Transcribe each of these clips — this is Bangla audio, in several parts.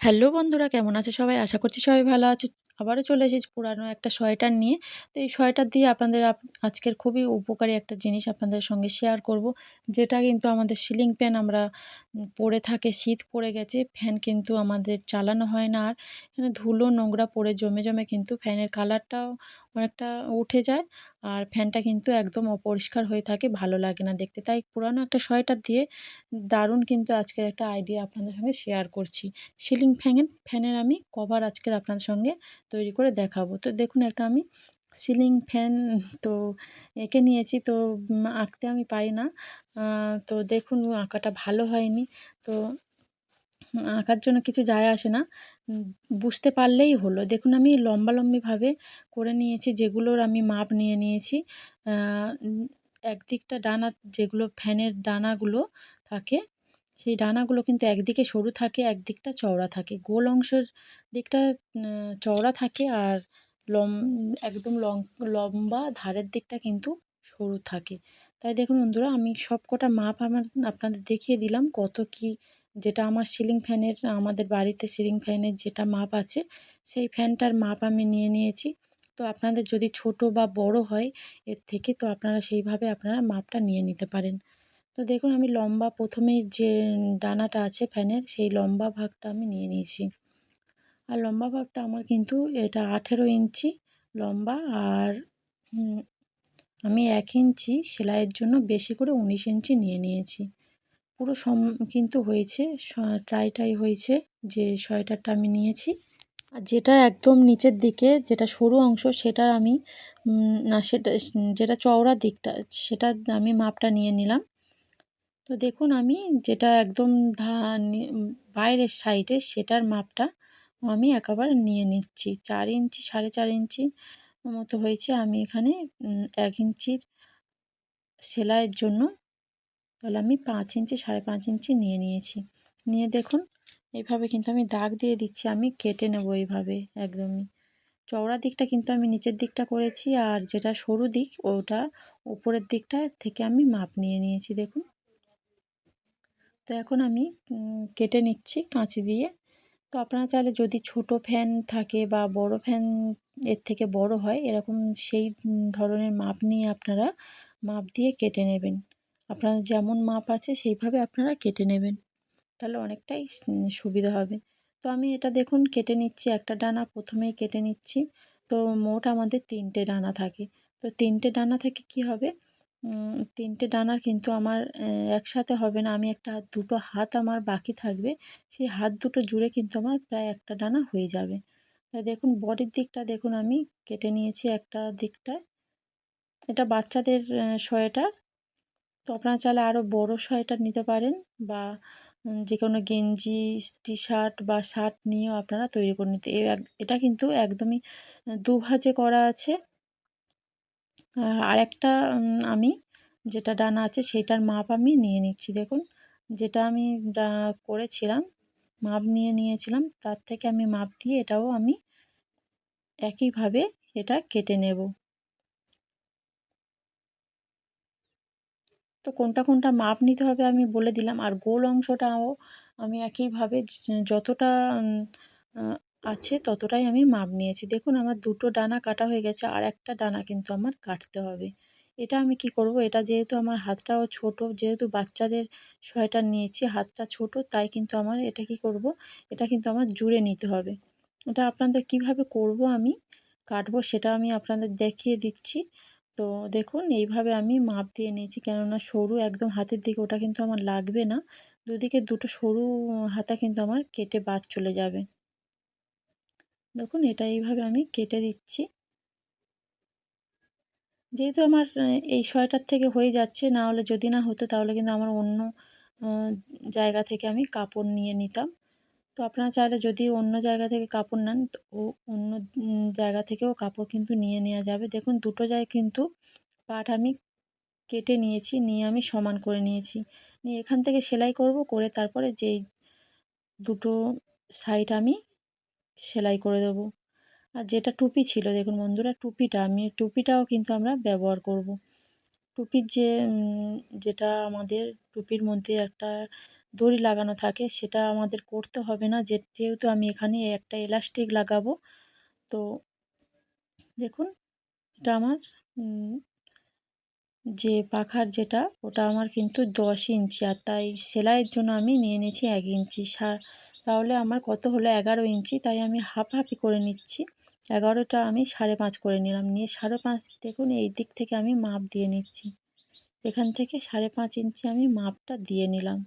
হ্যালো বন্ধুরা, কেমন আছে সবাই? আশা করছি সবাই ভালো আছে। আবারও চলে এসেছি পুরানো একটা সোয়েটার নিয়ে। তো এই সোয়েটার দিয়ে আপনাদের আজকের খুবই উপকারী একটা জিনিস আপনাদের সঙ্গে শেয়ার করব, যেটা কিন্তু আমাদের সিলিং ফ্যান আমরা পড়ে থাকে, শীত পড়ে গেছে ফ্যান কিন্তু আমাদের চালানো হয় না আর। এখানে ধুলো নোংরা পড়ে জমে জমে কিন্তু ফ্যানের কালারটাও অনেকটা উঠে যায়। আর ফ্যানটা কিন্তু একদম অপরিষ্কার হয়ে থাকে, ভালো লাগে না দেখতে। তাই পুরানো একটা সোয়েটার দিয়ে দারুণ কিন্তু আজকের একটা আইডিয়া আপনাদের সঙ্গে শেয়ার করছি। সিলিং ফ্যানের ফ্যানের আমি কভার আজকের আপনাদের সঙ্গে তৈরি করে দেখাবো। তো দেখুন একটা আমি সিলিং ফ্যান তো এঁকে নিয়েছি, তো আঁকতে আমি পারি না। তো দেখুন আঁকাটা ভালো হয়নি। তো আঁকার জন্য কিছু যায় আসে না। বুঝতে পারলেই হলো। দেখুন, আমি লম্বালম্বিভাবে করে নিয়েছি, যেগুলোর আমি মাপ নিয়ে নিয়েছি। একদিকটা ডানা, যেগুলো ফ্যানের ডানাগুলো থাকে, সেই ডানাগুলো কিন্তু একদিকে সরু থাকে, একদিকটা চওড়া থাকে। গোল অংশের দিকটা চওড়া থাকে আর লম একদম লং, লম্বা ধারের দিকটা কিন্তু সরু থাকে। তাই দেখুন বন্ধুরা, আমি সব কটা মাপ আমার আপনাদের দেখিয়ে দিলাম, কত কি যেটা আমার সিলিং ফ্যানের, আমাদের বাড়িতে সিলিং ফ্যানের যেটা মাপ আছে, সেই ফ্যানটার মাপ আমি নিয়ে নিয়েছি। তো আপনাদের যদি ছোট বা বড় হয়, এর থেকে তো আপনারা সেইভাবে আপনারা মাপটা নিয়ে নিতে পারেন। তো দেখুন, আমি লম্বা প্রথমেই যে ডানাটা আছে ফ্যানের, সেই লম্বা ভাগটা আমি নিয়ে নিয়েছি। আর লম্বা ভাগটা আমার কিন্তু এটা আঠেরো ইঞ্চি লম্বা আর আমি এক ইঞ্চি সেলাইয়ের জন্য বেশি করে উনিশ ইঞ্চি নিয়ে নিয়েছি। পুরো সম, কিন্তু হয়েছে ট্রাই টাই হয়েছে যে সোয়েটারটা আমি নিয়েছি। আর যেটা একদম নিচের দিকে, যেটা সরু অংশ সেটার আমি না, সেটা, যেটা চওড়া দিকটা, সেটা আমি মাপটা নিয়ে নিলাম। তো দেখুন, আমি যেটা একদম ধা বাইরের সাইডে, সেটার মাপটা আমি একেবারে নিয়ে নিচ্ছি। চার ইঞ্চি, সাড়ে চার ইঞ্চি মতো হয়েছে আমি এখানে এক ইঞ্চির সেলাইয়ের জন্য তাহলে আমি পাঁচ ইঞ্চি, সাড়ে পাঁচ ইঞ্চি নিয়ে নিয়েছি। নিয়ে দেখুন, এইভাবে কিন্তু আমি দাগ দিয়ে দিচ্ছি, আমি কেটে নেব এইভাবে একদমই। চওড়া দিকটা কিন্তু আমি নিচের দিকটা করেছি আর যেটা সরু দিক, ওটা উপরের দিকটা থেকে আমি মাপ নিয়ে নিয়েছি, দেখুন। তো এখন আমি কেটে নিচ্ছি কাঁচি দিয়ে। তো আপনারা চাইলে যদি ছোট ফ্যান থাকে বা বড় ফ্যান এর থেকে বড় হয়, এরকম সেই ধরনের মাপ নিয়ে আপনারা মাপ দিয়ে কেটে নেবেন। আপনার যেমন মাপ আছে সেইভাবে আপনারা কেটে নেবেন। তাহলে অনেকটাই সুবিধা হবে। তো আমি এটা দেখুন কেটে নিচ্ছি, একটা ডানা প্রথমেই কেটে নিচ্ছি। তো মোট আমাদের তিনটে ডানা থাকে। তো তিনটে ডানা থেকে কি হবে? তিনটে ডানার কিন্তু আমার একসাথে হবে না। আমি একটা দুটো হাত আমার বাকি থাকবে। সেই হাত দুটো জুড়ে কিন্তু আমার প্রায় একটা ডানা হয়ে যাবে। তাই দেখুন বডির দিকটা দেখুন আমি কেটে নিয়েছি একটা দিকটায়। এটা বাচ্চাদের সোয়েটার তো আপনারা চাইলে আরও বড় সোয়েটার নিতে পারেন বা যে কোনো গেঞ্জি টি শার্ট বা শার্ট নিয়েও আপনারা তৈরি করে নিতে এটা কিন্তু একদমই দুভাজে করা আছে। আর একটা আমি যেটা ডানা আছে সেইটার মাপ আমি নিয়ে নিচ্ছি। দেখুন, যেটা আমি করেছিলাম, মাপ নিয়ে নিয়েছিলাম, তার থেকে আমি মাপ দিয়ে এটাও আমি একইভাবে এটা কেটে নেব। তো কোনটা কোনটা মাপ নিতে হবে আমি বলে দিলাম। আর গোল অংশটাও আমি একইভাবে যতটা আছে ততটাই আমি মাপ নিয়েছি। দেখুন আমার দুটো ডানা কাটা হয়ে গেছে, আর একটা ডানা কিন্তু আমার কাটতে হবে। এটা আমি কি করব? এটা যেহেতু আমার হাতটাও ছোট, যেহেতু বাচ্চাদের সোয়েটার নিয়েছি, হাতটা ছোট, তাই কিন্তু আমার এটা কি করব? এটা কিন্তু আমার জুড়ে নিতে হবে। এটা আপনাদের কীভাবে করব আমি কাটবো সেটা আমি আপনাদের দেখিয়ে দিচ্ছি। তো দেখুন, এইভাবে আমি মাপ দিয়ে নিয়েছি। কেননা সরু একদম হাতের দিকে ওটা কিন্তু আমার লাগবে না। দুদিকে দুটো সরু হাতা কিন্তু আমার কেটে বাদ চলে যাবে। দেখুন, এটা এইভাবে আমি কেটে দিচ্ছি। যেহেতু আমার এই সোয়েটার থেকে হয়ে যাচ্ছে না হলে যদি না হতো তাহলে কিন্তু আমার অন্য জায়গা থেকে আমি কাপড় নিয়ে নিতাম। তো আপনারা চাইলে যদি অন্য জায়গা থেকে কাপড় নেন, তো ও অন্য জায়গা থেকেও কাপড় কিন্তু নিয়ে নেওয়া যাবে। দেখুন দুটো জায়গায় কিন্তু পাট আমি কেটে নিয়েছি, নিয়ে আমি সমান করে নিয়েছি। নিয়ে এখান থেকে সেলাই করব, করে তারপরে যেই দুটো সাইড আমি সেলাই করে দেবো। আর যেটা টুপি ছিল, দেখুন বন্ধুরা, টুপিটা আমি, টুপিটাও কিন্তু আমরা ব্যবহার করব। টুপির যে যেটা আমাদের টুপির মধ্যে একটা দড়ি লাগানো থাকে, সেটা আমাদের করতে হবে না। যে, যেহেতু আমি এখানে একটা এলাস্টিক লাগাবো, তো দেখুন, এটা আমার যে পাখার যেটা, ওটা আমার কিন্তু দশ ইঞ্চি। আর তাই সেলাইয়ের জন্য আমি নিয়ে নিয়েছি এক ইঞ্চি। সা, তাহলে আমার কত হলো? এগারো ইঞ্চি। তাই আমি হাফ হাফি করে নিচ্ছি। এগারোটা আমি সাড়ে পাঁচ করে নিলাম। নিয়ে সাড়ে পাঁচ, দেখুন, এই দিক থেকে আমি মাপ দিয়ে নিচ্ছি। এখান থেকে সাড়ে পাঁচ ইঞ্চি আমি মাপটা দিয়ে নিলাম।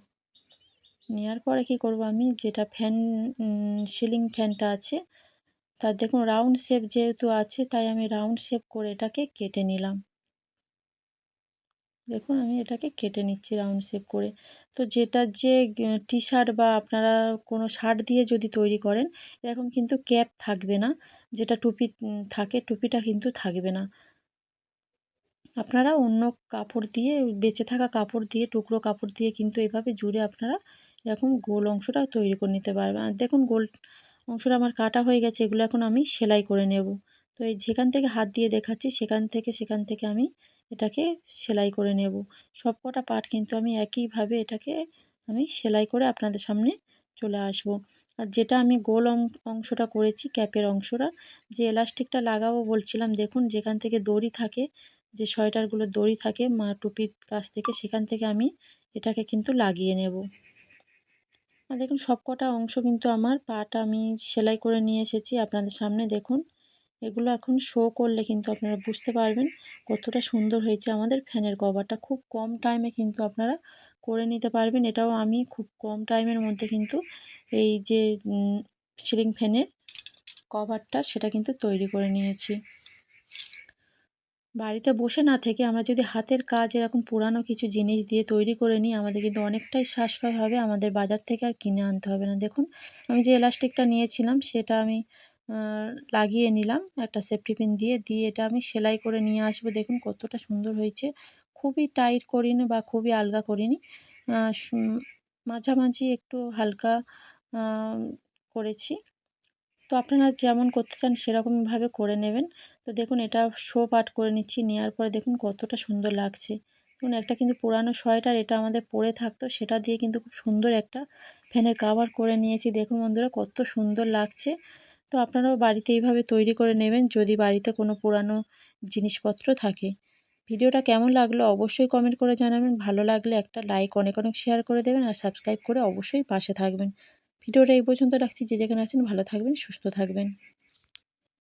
নেওয়ার পরে কী করব আমি? যেটা ফ্যান সিলিং ফ্যানটা আছে তার দেখুন রাউন্ড শেপ যেহেতু আছে, তাই আমি রাউন্ড শেপ করে এটাকে কেটে নিলাম। দেখুন আমি এটাকে কেটে নিচ্ছি রাউন্ড শেপ করে। তো যেটা যে টি শার্ট বা আপনারা কোনো শার্ট দিয়ে যদি তৈরি করেন, এরকম কিন্তু ক্যাপ থাকবে না। যেটা টুপি থাকে, টুপিটা কিন্তু থাকবে না। আপনারা অন্য কাপড় দিয়ে, বেঁচে থাকা কাপড় দিয়ে, টুকরো কাপড় দিয়ে কিন্তু এভাবে জুড়ে আপনারা এরকম গোল অংশটা তৈরি করে নিতে পারবে। আর দেখুন গোল অংশটা আমার কাটা হয়ে গেছে, এগুলো এখন আমি সেলাই করে নেব। তো এই যেখান থেকে হাত দিয়ে দেখাচ্ছি, সেখান থেকে সেখান থেকে আমি এটাকে সেলাই করে নেব। সব কটা পার্ট কিন্তু আমি একইভাবে এটাকে আমি সেলাই করে আপনাদের সামনে চলে আসব। আর যেটা আমি গোল অংশটা করেছি, ক্যাপের অংশটা, যে এলাস্টিকটা লাগাবো বলছিলাম, দেখুন যেখান থেকে দড়ি থাকে, যে সোয়েটারগুলোর দড়ি থাকে, মা টুপির কাছ থেকে, সেখান থেকে আমি এটাকে কিন্তু লাগিয়ে নেব। আর দেখুন সব কটা অংশ কিন্তু আমার পাটা আমি সেলাই করে নিয়ে এসেছি। আপনাদের সামনে দেখুন, এগুলো এখন শো করলে কিন্তু আপনারা বুঝতে পারবেন কতটা সুন্দর হয়েছে আমাদের ফ্যানের কভারটা। খুব কম টাইমে কিন্তু আপনারা করে নিতে পারবেন। এটাও আমি খুব কম টাইমের মধ্যে কিন্তু এই যে সিলিং ফ্যানের কভারটা সেটা কিন্তু তৈরি করে নিয়েছি। বাড়িতে বসে না থেকে আমরা যদি হাতের কাজ এরকম পুরানো কিছু জিনিস দিয়ে তৈরি করে নিই, আমাদের কিন্তু অনেকটাই সাশ্রয় হবে, আমাদের বাজার থেকে আর কিনে আনতে হবে না। দেখুন, আমি যে এলাস্টিকটা নিয়েছিলাম, সেটা আমি লাগিয়ে নিলাম, একটা সেফটি পিন দিয়ে দিয়ে এটা আমি সেলাই করে নিয়ে আসব। দেখুন, কতটা সুন্দর হয়েছে। খুবই টাইট করিনি বা খুবই আলগা করিনি। মাঝামাঝি একটু হালকা করেছি। তো আপনারা যেমন করতে চান সেরকমভাবে করে নেবেন। তো দেখুন এটা শো পাট করে নিচ্ছি নেওয়ার পরে দেখুন কতটা সুন্দর লাগছে। দেখুন একটা কিন্তু পুরানো সোয়েটার, এটা আমাদের পরে থাকতো, সেটা দিয়ে কিন্তু খুব সুন্দর একটা ফ্যানের কাভার করে নিয়েছি। দেখুন বন্ধুরা কত সুন্দর লাগছে। তো আপনারাও বাড়িতে এইভাবে তৈরি করে নেবেন, যদি বাড়িতে কোনো পুরানো জিনিসপত্র থাকে। ভিডিওটা কেমন লাগল অবশ্যই কমেন্ট করে জানাবেন। ভালো লাগলে একটা লাইক অনেক অনেক শেয়ার করে দেবেন আর সাবস্ক্রাইব করে অবশ্যই পাশে থাকবেন। ভিডিওটা এই পর্যন্ত রাখছি। যে যেখানে আছেন ভালো থাকবেন সুস্থ থাকবেন।